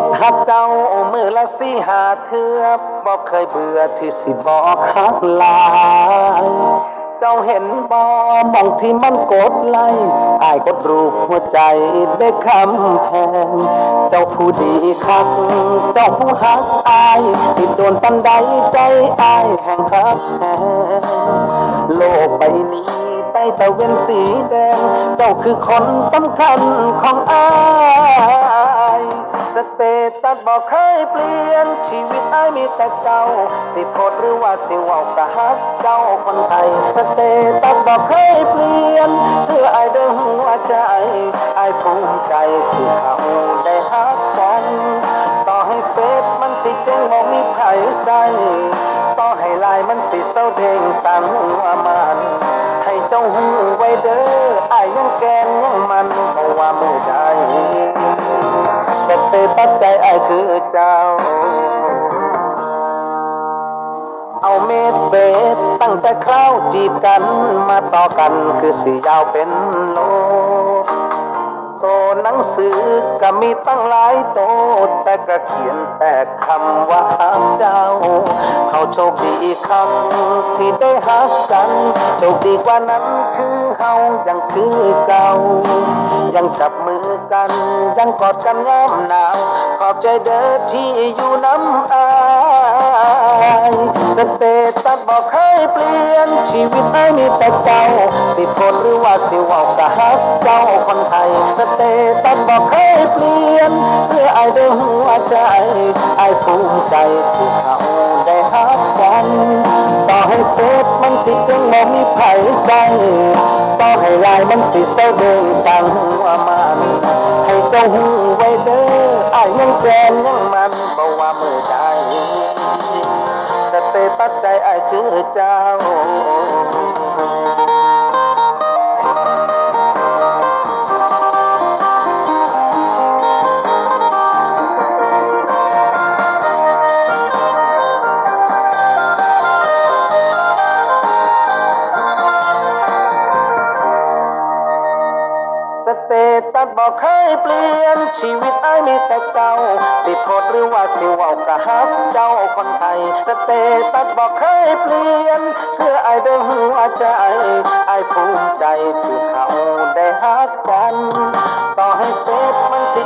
ดหักเจ้ามือละสี่หาเทือบอกเคยเบื่อที่สิบอกหักลาย เจ้าเห็นบอมองที่มันกดไล่อายกดรูปหัวใจได้คำแพง เจ้าผู้ดีคัก เจ้าผู้หักอาย สิโดนปันใดใจอายแห่งคักแพงโลกใบนี้ใต้ตะเวนสีแดง เจ้าคือคนสำคัญของอาย ตตัสบอกเคยเปลี่ยน ชีวิตไอายมีแต่เจ้า สิโพดหรือว่าสิว่ากะฮักเจ้าคนไทยสเตตัสบอกเคยเปลี่ยนเสื้อไอายเดิมหัวใจไอายภูมิใจที่เขาได้ฮักกัน ต่อให้เฟซมันสิเจ๊งบ่มีไผ่ใส่ต่อให้ไลน์มันสิเศร้าเด้งสั่งว่ามันให้เจ้าหูไว้เด้อไอายยังแกนยังมันเพราะว่ามือใดสเตตัสใจ คือเจ้า เอาเมดเศษตั้งแต่คราวจีบกันมาต่อกันคือสียาวเป็นโล งสือก็มีตั้งหลายโตแต่ก็เขียนแต่คำว่าฮักเจ้าเฮาโชคดีคำที่ได้ฮักกัน โชคดีกว่านั้นคือเฮายังคือเก่า ยังจับมือกัน ยังกอดกันยามหนาว ขอบใจเด้อที่อยู่น้ำอา เปลี่ยนชีวิตไอ้มีแต่เจ้า สิพลหรือว่าสิว่ากะฮักเจ้าคนไทยสเตตัสบอกเคยเปลี่ยน เสื้อไอ้เดิมหัวใจไอ้ภูมิใจที่เขาได้ฮักกัน ต่อให้เฟซมันสิจังบ่มีไผใส่ต่อให้ไลน์มันสิเศร้าเดินสั่งว่ามัน ให้เจ้าหูไว้ ไอ้คือเจ้าเตตัส บอกเคยเปลี่ยน ชีวิตไอ้ายมีแต่เจ้า สิโพดหรือว่าสิว่ากะฮักเจ้าคนไทย สเตตัสบอกเคยเปลี่ยน เสื้อไอ้เดิมหัวใจไอ้ภูมิใจที่เขาได้ฮักกัน ต่อให้เฟซมันสิ